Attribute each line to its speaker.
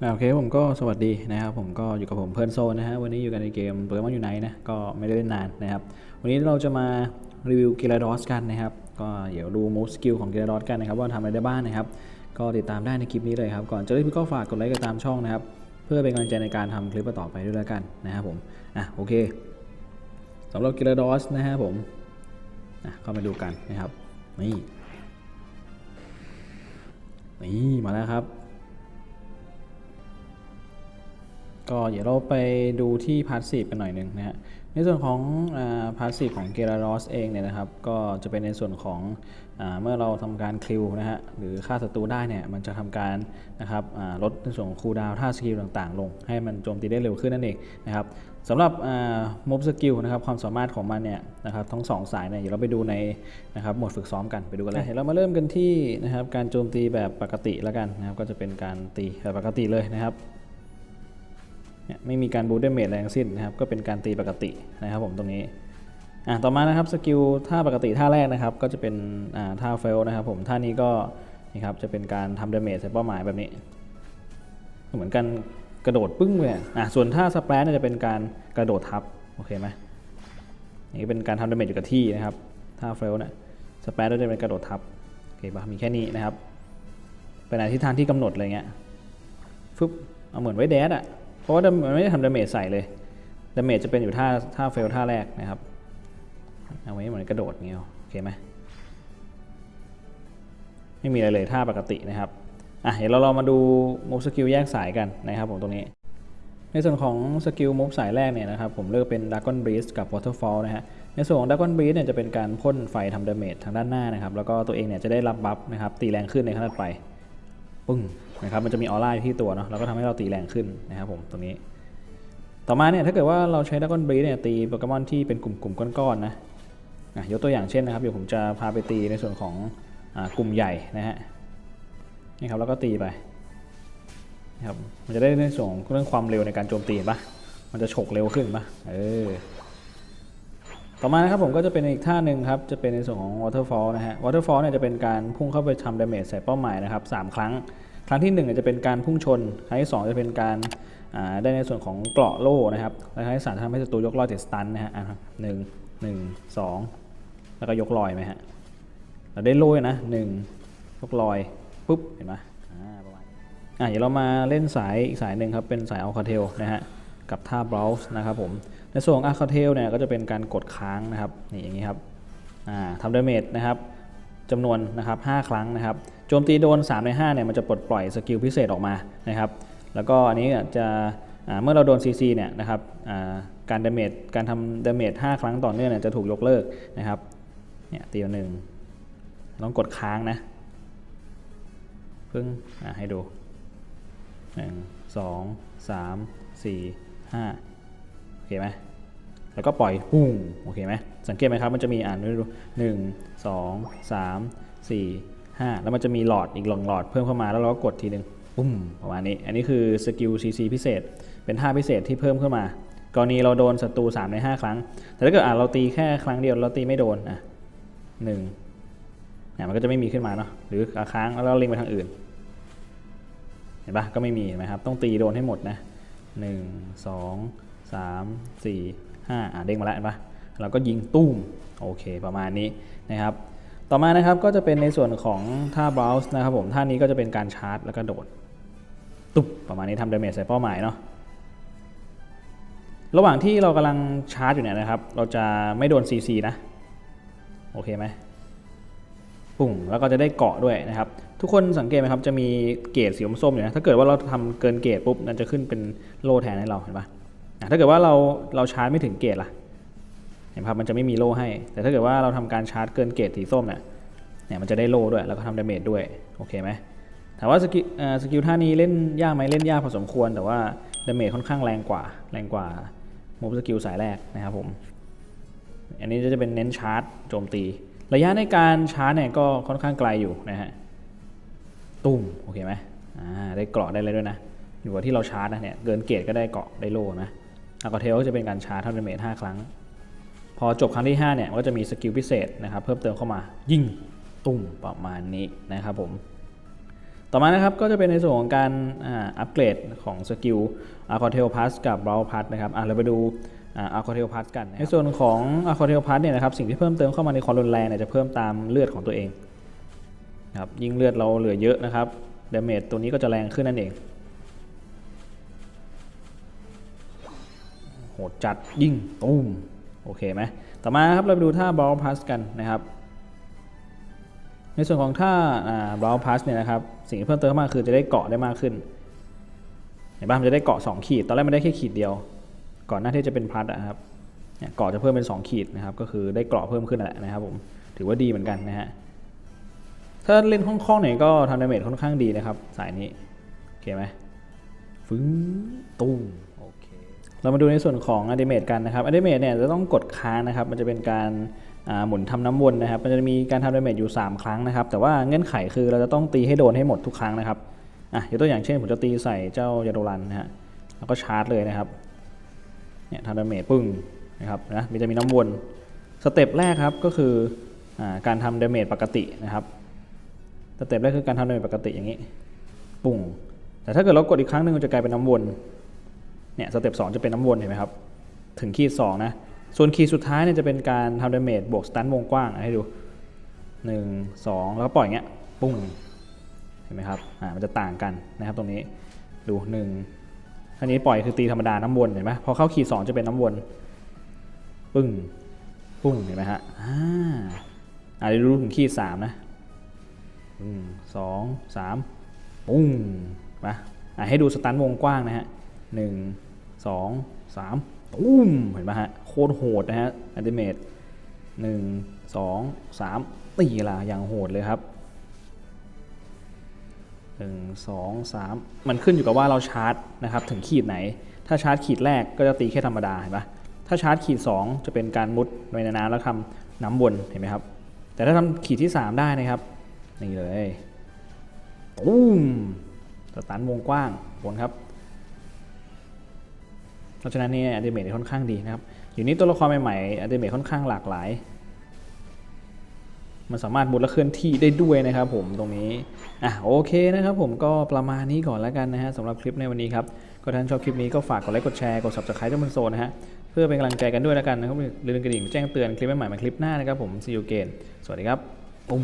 Speaker 1: โอเคผมก็สวัสดีนะครับผมก็อยู่กับผมเพลิร์นโซนนะฮะวันนี้อยู่กันในเกมโปเกมอนยูไนนะก็ไม่ได้เล่นนานนะครับ วันนี้เราจะมารีวิวกิ r าดอสกันนะครับ ก็เดี๋ยวดูมูฟสกิลของกิ r าดอสกันนะครับว่าทำอะไรได้บ้างนะครับ ก็ติดตามได้ในคลิปนี้เลยครับ ก่อนจะเล่นก็ฝากกดไลค์กดตามช่องนะครับ เพื่อเป็นกำลังใจในการทำคลิปต่อไปด้วยแล้วกันนะครับผมอะโอเคสำหรับกิ r าดอสนะฮะผมอะเข้ามาดูกันนะครับนี่นี่มาแล้วครับ ก็เดี๋ยวเราไปดูที่พาสซีฟกันหน่อยหนึ่งนะฮะในส่วนของพาสซีฟของเกรารอสเองเนี่ยนะครับ ก็จะเป็นในส่วนของอาเมื่อเราทำการคลิวนะฮะหรือฆ่าศัตรูได้เนี่ยมันจะทำการนะครับลดในส่วนของคูลดาวน์ท่าสกิลต่างๆ ลง ให้มันโจมตีได้เร็วขึ้นนั่นเองนะครับสำหรับมบสกิลนะครับความสามารถของมันเนี่ยนะครับทั้งสองสายเนี่ยเดี๋ยวเราไปดูในนะครับหมวดฝึกซ้อมกันไปดูกันเลยเดี๋ยวเรามาเริ่มกันที่นะครับการโจมตีแบบปกติแล้วกันนะครับก็จะเป็นการตีแบบปกติเลยนะครับ เนี่ยไม่มีการบูเดเมจอะไรทั้งสิ้นนะครับก็เป็นการตีปกตินะครับผมตรงนี้อะต่อมานะครับสกิลท่าปกติท่าแรกนะครับก็จะเป็นอ่าท่าเฟลนะครับผมท่านี้ก็นี่ครับจะเป็นการทำเดเมจใส่เป้าหมายแบบนี้ เหมือนกันกระโดดปึ้งเลยอะส่วนท่าสเปรดเนี่ยจะเป็นการกระโดดทับโอเคไหมนี่เป็นการทำดาเมจอยู่กับที่นะครับท่าเฟลเนี่ยสเปรดก็จะเป็นกระโดดทับโอเคปะมีแค่นี้นะครับเป็นอะไรที่ทางที่กำหนดอะไรเงี้ยฟึบเอาเหมือนไว้แดดอะ ราะว่ามันไม่ได้ทำดาเมจใส่เลยดาเมจจะเป็นอยู่ท่าท่าเฟลท่าแรกนะครับเอาไว้เหมือนกระโดดเงี้ยโอเคไหมไม่มีอะไรเลยท่าปกตินะครับอะเดี๋ยวเราลองมาดูมูฟสกิลแยกสายกันนะครับผมตรงนี้ ในส่วนของสกิลมูฟสายแรกเนี่ยนะครับผมเลือกเป็น Dragon Breeze กับ Waterfall นะฮะในส่วนของ Dragon Breeze เนี่ยจะเป็นการพ่นไฟทำดาเมจทางด้านหน้านะครับแล้วก็ตัวเองเนี่ยจะได้รับบัฟนะครับตีแรงขึ้นในขั้นถัดไปปึ้ง นะครับมันจะมีออร่าที่ตัวเนาะแล้วก็ทำให้เราตีแรงขึ้นนะครับผมตรงนี้ ต่อมาเนี่ยถ้าเกิดว่าเราใช้ดักกอนบรีเนี่ยตีโปเกมอนที่เป็นกลุ่มๆก้อนๆนะอะยกตัวอย่างเช่นนะครับเดี๋ยวผมจะพาไปตีในส่วนของอกลุ่มใหญ่นะฮะนี่ครับแล้วก็ตีไปนะครับมันจะได้ในส่วนเรื่องความเร็วในการโจมตีปะมันจะฉกเร็วขึ้นปะเออต่อมานะครับผมก็จะเป็นอีกท่าหนึ่งครับ จะเป็นในส่วนของ waterfall นะฮะ waterfall เนี่ยจะเป็นการพุ่งเข้าไปทำดาเมจใส่เป้าหมายนะครับสามครั้ง ครั้งที่1เนี่ยจะเป็นการพุ่งชน ครั้งที่ 2 จะเป็นการได้ในส่วนของเกราะโล่นะครับและครั้งที่สามทำให้ศัตรูยกลอยติดสตันนะฮะหนึ่งหนึ่งสองแล้วก็ยกลอยไหมฮะเราได้โล่นะหนึ่งยกลอยปุ๊บเห็นไหมอ่าประมาณอะเดี๋ยวเรามาเล่นสายอีกสายหนึ่งครับเป็นสายอัลคาเทลนะฮะกับท่าบราวส์นะครับผมในส่วนของอัลคาเทลเนี่ยก็จะเป็นการกดค้างนะครับนี่อย่างนี้ครับอ่าทำดาเมจนะครับ จำนวนนะครับ5ครั้งนะครับโจมตีโดน 3 ใน5เนี่ยมันจะปลดปล่อยสกิลพิเศษออกมานะครับแล้วก็อันนี้จะเมื่อเราโดน CC เนี่ยนะครับการดาเมจการทำดาเมจ5ครั้งต่อเนื่องเนี่ยจะถูกยกเลิกนะครับเนี่ยตีหนึ่งต้องกดค้างนะเพิ่งให้ดู 1 2 3 4 5โอเคไหม แล้วก็ปล่อยปุ้งโอเคไหมสังเกตไหมครับมันจะมีอ่านดูหนึ่งสองสามสี่5แล้วมันจะมีหลอดอีกหลอดหลอดเพิ่มเข้ามาแล้วเราก็กดทีหนึ่งปุ้มประมาณนี้ อันนี้คือสกิล CC พิเศษ เป็นท่าพิเศษที่เพิ่มขึ้นมากรณีเราโดนศัตรู3ใน 5 ครั้ง แต่ถ้าเกิดอะเราตีแค่ครั้งเดียวเราตีไม่โดนอะหนึ่งเนี่ยมันก็จะไม่มีขึ้นมาเนาะหรือค้างแล้วเราเล็งไปทางอื่น เห็นปะก็ไม่มีเห็นไหมครับ ต้องตีโดนให้หมดนะหนึ่งสองสามสี่ ห้าอะเด้งมาแล้วเห็นปะเราก็ยิงตุ้มโอเคประมาณนี้นะครับต่อมานะครับก็จะเป็นในส่วนของท่า browse นะครับผมท่านี้ก็จะเป็นการชาร์จแล้วก็โดดตุ๊บประมาณนี้ทำดาเมจใส่เป้าหมายเนาะระหว่างที่เรากำลังชาร์จอยู่เนี่ยนะครับ เราจะไม่โดน CC นะ โอเคไหมปุ่งแล้วก็จะได้เกาะด้วยนะครับ ทุกคนสังเกตไหมครับ จะมีเกรดสีส้มๆอยู่นะถ้าเกิดว่าเราทำเกินเกรดปุ๊บมันจะขึ้นเป็นโล่แทนให้เราเห็นปะ ถ้าเกิดว่าเราเราชาร์จไม่ถึงเกรดล่ะเห็นครับมันจะไม่มีโล่ให้ แต่ถ้าเกิดว่าเราทำการชาร์จเกินเกรดสีส้มเนี่ยเนี่ยมันจะได้โล่ด้วยแล้วก็ทำดาเมจด้วยโอเคไหมถามว่าสกิลสกิลท่านี้เล่นยากไหมเล่นยากพอสมควร แต่ว่าดาเมจค่อนข้างแรงกว่า แรงกว่ามูฟสกิลสายแรกนะครับผม อันนี้จะเป็นเน้นชาร์จโจมตี ระยะในการชาร์จเนี่ยก็ค่อนข้างไกลอยู่นะฮะตุ้มโอเคไหมอ่าได้เกราะได้เลยด้วยนะอยู่กับที่เราชาร์จนะเนี่ยเกินเกรดก็ได้เกราะได้โล่นะ อากาเทลก็จะเป็นการชาร์จทำดาเมจ5ครั้ง พอจบครั้งที่ 5 เนี่ยก็จะมีสกิลพิเศษนะครับ เพิ่มเติมเข้ามายิ่งตุ้มประมาณนี้นะครับผมต่อมานะครับก็จะเป็นในส่วนของการอัปเกรดของสกิลอาร์คอเทลพัสกับบราวพัสนะครับเราไปดูอาร์คอเทลพัสกัน ในส่วนของอาร์คอเทลพัสเนี่ยนะครับสิ่งที่เพิ่มเติมเข้ามาในความรุนแรงเนี่ยจะเพิ่มตามเลือดของตัวเองนะครับยิ่งเลือดเราเหลือเยอะนะครับดาเมจตัวนี้ก็จะแรงขึ้นนั่นเอง หดจัดยิ่งตุ้มโอเคไหมต่อมาครับเราไปดูท่าบ r ลพัสกันนะครับ ในส่วนของท่าบ r ลพัสเนี่ยนะครับสิ่งที่เพิ่มเติมเข้ามาคือจะได้เกาะได้มากขึ้นเห็นป่ะมันจะได้เกาะ 2 ขีด ตอนแรกมันได้แค่ขีดเดียว ก่อนหน้าที่จะเป็นพัดอะครับเนี่ยเกาะจะเพิ่มเป็น 2 ขีดนะครับก็คือได้เกาะเพิ่มขึ้นแหละนะครับผมถือว่าดีเหมือนกันนะฮะถ้าเล่นคล่องๆหน่อยก็ทำดาเมจค่อนข้างดีนะครับ สายนี้โอเคไหมฟึ้งตุ้ม เรามาดูในส่วนของอ d ดิเมตกันนะครับอ d ดิเมตเนี่ยจะต้องกดค้างนะครับ มันจะเป็นการหมุนทำน้ำวนนะครับ มันจะมีการทำดาเมจอยู่ 3 ครั้งนะครับ แต่ว่าเงื่อนไขคือเราจะต้องตีให้โดนให้หมดทุกครั้งนะครับ อะยกตัวอย่างเช่นผมจะตีใส่เจ้ายาโดรันนะฮะ แล้วก็ชาร์จเลยนะครับ เนี่ยทำดาเมจปึ้งนะครับ นะ มันจะมีน้ำวน สเต็ปแรกครับก็คืออการทำดาเมจปกตินะครับ สเต็ปแรกคือการทำดาเมจปกติอย่างนี้ ปุ้งแต่ถ้าเกิดเรากดอีกครั้งหนึ่งมันจะกลายเป็นน้ำวน เนี่ยสเต็ปสจะเป็นน้ำวนเห็นไหมครับ ถึงขีดสองนะ ส่วนขีดสุดท้ายเนี่ยจะเป็นการทำดาเมจบวกสตันวงกว้างให้ดู 1 2 แล้วก็ปล่อยเงี้ยปุ้งเห็นไหมครับอ่ามันจะต่างกันนะครับตรงนี้ดูหนึ่งอันนี้ปล่อยคือตีธรรมดาน้ำวนเห็นไหมพอเข้าขีดสองจะเป็นน้ำวนปึ้งปุ้งเห็นไหมฮะอ่าอ่าเดี๋ยวดูถึงขีดสามนะหนึ่งสองสามปุ้งมาอ่าให้ดูสตันวงกว้างนะฮะหนึ่ง สองสามตุ้มเห็นไหมฮะโคตรโหดนะฮะอันติเมตหนึ่งสองสามตีละอย่างโหดเลยครับหนึ่งสองสามมันขึ้นอยู่กับว่าเราชาร์จนะครับถึงขีดไหน ถ้าชาร์จขีดแรกก็จะตีแค่ธรรมดาเห็นปะถ้าชาร์จขีด 2 จะเป็นการมุดไปในน้ำแล้วทำน้ำวนเห็นไหมครับ แต่ถ้าทำขีดที่ 3 ได้นะครับ นี่เลยตุ้มสตันวงกว้างบนครับ เพราะฉะนั้นเนี่ยอัติเมทค่อนข้างดีนะครับ อยู่นี้ตัวละครใหม่ๆอัติเมทค่อนข้างหลากหลาย มันสามารถบุดและเคลื่อนที่ได้ด้วยนะครับผมตรงนี้อะโอเคนะครับผมก็ประมาณนี้ก่อนแล้วกันนะฮะสำหรับคลิปในวันนี้ครับก็ท่านชอบคลิปนี้ก็ฝากกดไลค์กดแชร์กด subscribe ด้วยมันโซนนะฮะเพื่อเป็นกำลังใจกันด้วยแล้วกันนะครับลืมกระดิ่งแจ้งเตือนคลิปใหม่ๆมาคลิปหน้านะครับผม see you again สวัสดีครับปุ้ม